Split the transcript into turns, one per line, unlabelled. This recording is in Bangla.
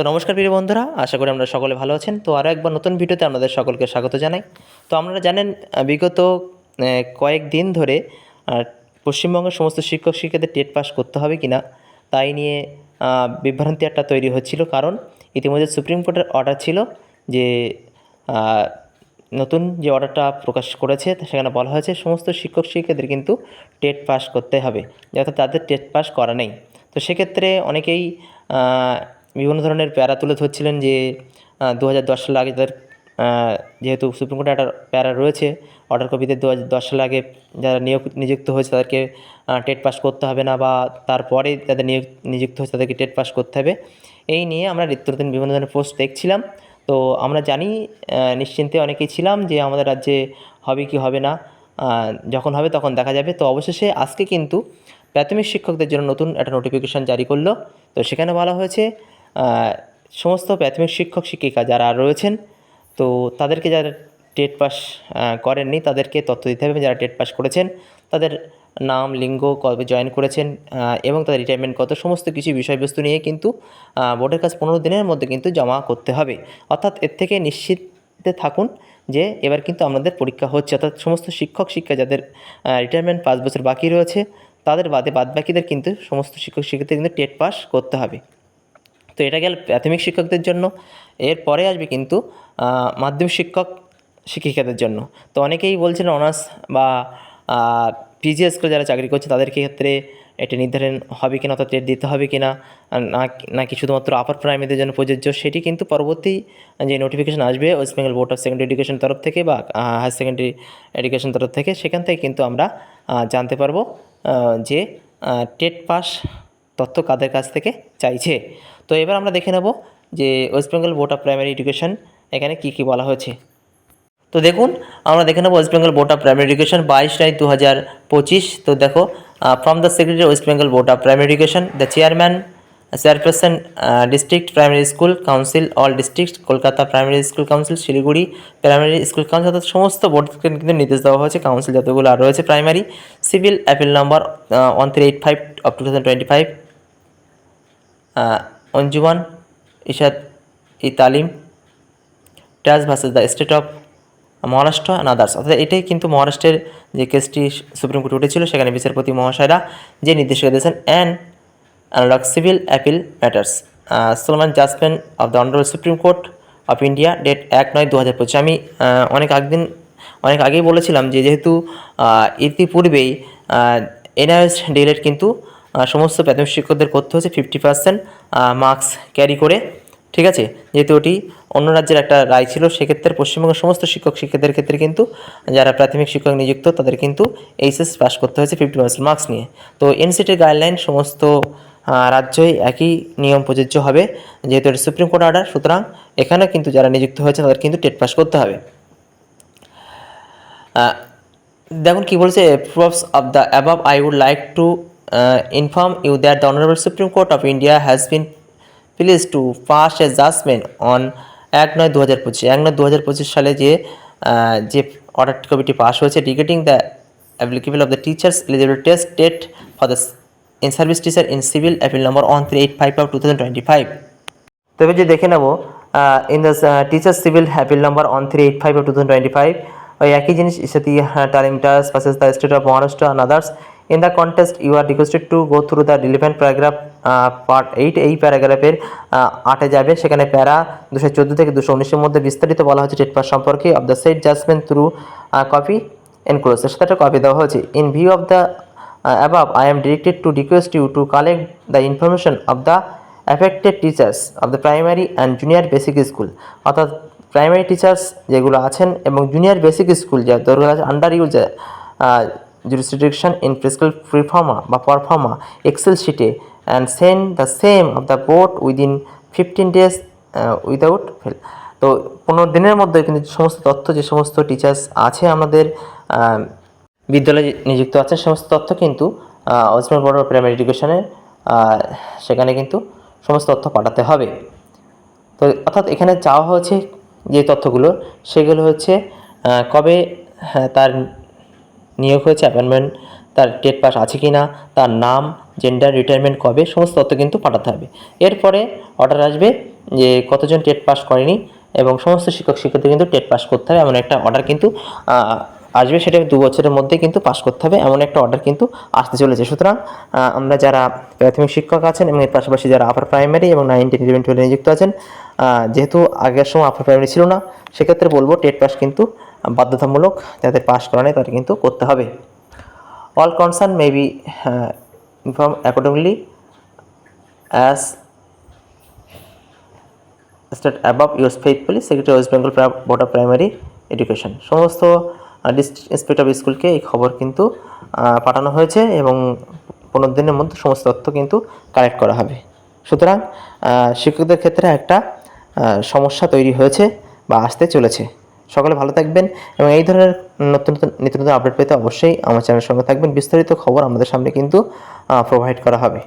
তো নমস্কার প্রিয় বন্ধুরা, আশা করি আমরা সকলে ভালো আছেন। তো আরও একবার নতুন ভিডিওতে আপনাদের সকলকে স্বাগত জানাই। তো আপনারা জানেন বিগত কয়েকদিন ধরে পশ্চিমবঙ্গের সমস্ত শিক্ষক শিক্ষিকাদের টেট পাস করতে হবে কি না তাই নিয়ে বিভ্রান্তি একটা তৈরি হচ্ছিল। কারণ, ইতিমধ্যে সুপ্রিম কোর্টের অর্ডার ছিল যে নতুন যে অর্ডারটা প্রকাশ করেছে সেখানে বলা হয়েছে, সমস্ত শিক্ষক শিক্ষিকাদের কিন্তু টেট পাস করতে হবে, যাতে তাদের টেট পাস করা নেই। তো সেক্ষেত্রে অনেকেই বিভিন্ন ধরনের প্যারা তুলে ধরছিলেন যে দু হাজার দশ সাল আগে তাদের যেহেতু সুপ্রিম কোর্টে একটা প্যারা রয়েছে, অর্ডার কপিতে দু হাজার দশ সাল আগে যারা নিয়োগ নিযুক্ত হয়েছে তাদেরকে টেট পাস করতে হবে না বা তারপরে যাদের নিয়োগ নিযুক্ত হয়েছে তাদেরকে টেট পাস করতে হবে। এই নিয়ে আমরা নিত্য নতুন বিভিন্ন ধরনের পোস্ট দেখছিলাম। তো আমরা জানি নিশ্চিন্তে অনেকেই ছিলাম যে আমাদের রাজ্যে হবে কি হবে না যখন হবে তখন দেখা যাবে। তো অবশেষে আজকে কিন্তু প্রাথমিক শিক্ষকদের জন্য নতুন একটা নোটিফিকেশান জারি করল। তো সেখানে বলা হয়েছে সমস্ত প্রাথমিক শিক্ষক শিক্ষিকা যারা রয়েছেন, তো তাদেরকে যারা টেট পাস করেননি, তাদেরকে তথ্য দিতে হবে। যারা টেট পাস করেছেন, তাদের নাম, লিঙ্গ, কবে জয়েন করেছেন এবং তাদের রিটায়ারমেন্ট কত, সমস্ত কিছু বিষয়বস্তু নিয়ে কিন্তু বোর্ডের কাছে পনেরো দিনের মধ্যে কিন্তু জমা করতে হবে। অর্থাৎ এর থেকে নিশ্চিতে থাকুন যে, এবার কিন্তু আমাদের পরীক্ষা হচ্ছে। অর্থাৎ সমস্ত শিক্ষক শিক্ষা যাদের রিটায়ারমেন্ট পাঁচ বছর বাকি রয়েছে, তাদের বাদে বাদবাকিদের কিন্তু সমস্ত শিক্ষক শিক্ষার্থী কিন্তু টেট পাস করতে হবে। তো এটা গেল প্রাথমিক শিক্ষকদের জন্য। এরপরে আসবে কিন্তু মাধ্যমিক শিক্ষক শিক্ষিকাদের জন্য। তো অনেকেই বলছেন অনার্স বা পিজিএস করে যারা চাকরি করছে তাদের ক্ষেত্রে এটা নির্ধারণ হবে কিনা অর্থাৎ টেট দিতে হবে কিনা নাকি শুধুমাত্র আপার প্রাইমারিদের জন্য প্রযোজ্য সেটি কিন্তু পরবর্তী যে নোটিফিকেশন আসবে West Bengal board of secondary education তরফ থেকে বা হায়ার সেকেন্ডারি এডুকেশন তরফ থেকে, সেখান থেকে কিন্তু আমরা জানতে পারব যে টেট পাস তথ্য কাদের কাছ থেকে চাইছে। তো এবার আমরা দেখে নেব যে West Bengal board of primary education এখানে কী কী বলা হয়েছে। তো দেখুন, আমরা দেখে নেব West Bengal board of primary education বাইশ নয় দু হাজার পঁচিশ। তো দেখো from the secretary West Bengal board of primary education the chairman chairperson district primary school council all district Kolkata primary school council Siliguri primary school council অর্থাৎ সমস্ত বোর্ডকে কিন্তু নির্দেশ দেওয়া হয়েছে। কাউন্সিল যতগুলো আর রয়েছে primary civil appeal number one three eight five of two thousand twenty five Anjuman Ishaat e Taleem trust versus the state of Maharashtra and others অর্থাৎ এটাই কিন্তু মহারাষ্ট্রের যে কেসটি সুপ্রিম কোর্টে উঠেছিল, সেখানে বিচারপতি মহাশয়রা যে নির্দেশিকা দিয়েছেন and analog civil appeal matters Salman judgment of the honourable supreme court of India date এক নয় দু হাজার পঁচিশ। আমি অনেক আগদিন, অনেক আগেই বলেছিলাম যে যেহেতু ইতিপূর্বেই এনআইএস ডিলেট কিন্তু সমস্ত প্রাথমিক শিক্ষকদের করতে হচ্ছে ফিফটি পার্সেন্ট মার্কস ক্যারি করে, ঠিক আছে? যেহেতু ওটি অন্য রাজ্যের একটা রায় ছিল, সেক্ষেত্রে পশ্চিমবঙ্গের সমস্ত শিক্ষক শিক্ষকদের ক্ষেত্রে কিন্তু যারা প্রাথমিক শিক্ষক নিযুক্ত, তাদের কিন্তু এইচএস পাস করতে হয়েছে ফিফটি পার্সেন্ট মার্কস নিয়ে। তো এনসিটির গাইডলাইন সমস্ত রাজ্যই একই নিয়ম প্রযোজ্য হবে, যেহেতু এটা সুপ্রিম কোর্ট অর্ডার সুতরাং এখানে কিন্তু যারা নিযুক্ত হয়েছে, তাদের কিন্তু টেট পাস করতে হবে। দেখুন কি বলছে proofs of the above I would like to inform you that the honourable supreme court of India has been please to pass a judgment on এক নয় দু হাজার পঁচিশ এক নয় দু হাজার পঁচিশ সালে যে আহ, যে অর্ডার কমিটি পাস হয়েছে regarding the applicable of the teachers eligible test date for the in service teacher in civil appeal number one three eight five of two thousand twenty five তবে যে দেখে নেব in the teacher civil appeal number one three eight five two thousand twenty five ওই একই জিনিস সাথে Taleem trust versus the state of Maharashtra and others in the contest you are requested to go through the relevant paragraph part eight এই প্যারাগ্রাফের আটে যাবে। সেখানে প্যারা দুশো চোদ্দ থেকে দুশো উনিশের মধ্যে বিস্তারিত বলা হচ্ছে টেট পাস সম্পর্কে of the set judgment through copy enclose এর সাথে একটা কপি দেওয়া হয়েছে। In view of the above I am directed to request you to collect the information of the affected teachers of the primary and junior basic school অর্থাৎ প্রাইমারি টিচার্স যেগুলো আছেন এবং জুনিয়র বেসিক স্কুল যা দরকার আছে under use jurisdiction in fiscal performa বা performa excel শিটে and send the same of the board within 15 days uh, without fail. তো পনেরো দিনের মধ্যে কিন্তু সমস্ত তথ্য যে সমস্ত টিচার্স আছে আমাদের বিদ্যালয়ে নিযুক্ত আছে সমস্ত তথ্য কিন্তু বোর্ড অফ প্রাইমারি এডুকেশনে সেখানে কিন্তু সমস্ত তথ্য পাঠাতে হবে। তো অর্থাৎ এখানে চাওয়া হয়েছে যে তথ্যগুলো সেগুলো হচ্ছে কবে হ্যাঁ, তার নিয়োগ হয়েছে অ্যাপয়েন্টমেন্ট তার টেট পাস আছে কি না তার নাম জেন্ডার রিটায়ারমেন্ট কবে, সমস্ত তথ্য কিন্তু পাঠাতে হবে। এরপরে অর্ডার আসবে যে কতজন টেট পাস করেনি এবং সমস্ত শিক্ষক শিক্ষার্থী কিন্তু টেট পাস করতে হবে, এমন একটা অর্ডার কিন্তু আসবে। সেটা দু বছরের মধ্যে কিন্তু পাস করতে হবে, এমন একটা অর্ডার কিন্তু আসতে চলেছে। সুতরাং আমরা যারা প্রাথমিক শিক্ষক আছেন এবং এর পাশাপাশি যারা আপার প্রাইমারি এবং নাইন টেন ইলেভেন টুয়েলভে নিযুক্ত আছেন যেহেতু আগের সময় আপার প্রাইমারি ছিল না, সেক্ষেত্রে বলব টেট পাস কিন্তু বাধ্যতামূলক যাদের পাস করা নেই তাদের কিন্তু করতে হবে। All concern may be uh, accordingly as stated above yours faithfully secretary West Bengal board of primary education সমস্ত ডিস্ট্রিক্ট ইন্সপেক্টর স্কুলকে এই খবর কিন্তু পাঠানো হয়েছে এবং পনেরো দিনের মধ্যে সমস্ত তথ্য কিন্তু কালেক্ট করা হবে। সুতরাং শিক্ষকদের ক্ষেত্রে একটা সমস্যা তৈরি হয়েছে বা আসতে চলেছে। সকলে ভালো থাকবেন এবং এই ধরনের নতুন নতুন নিত্য নতুন আপডেট পেতে অবশ্যই আমার চ্যানেলের সঙ্গে থাকবেন। বিস্তারিত খবর আমাদের সামনে কিন্তু প্রোভাইড করা হবে।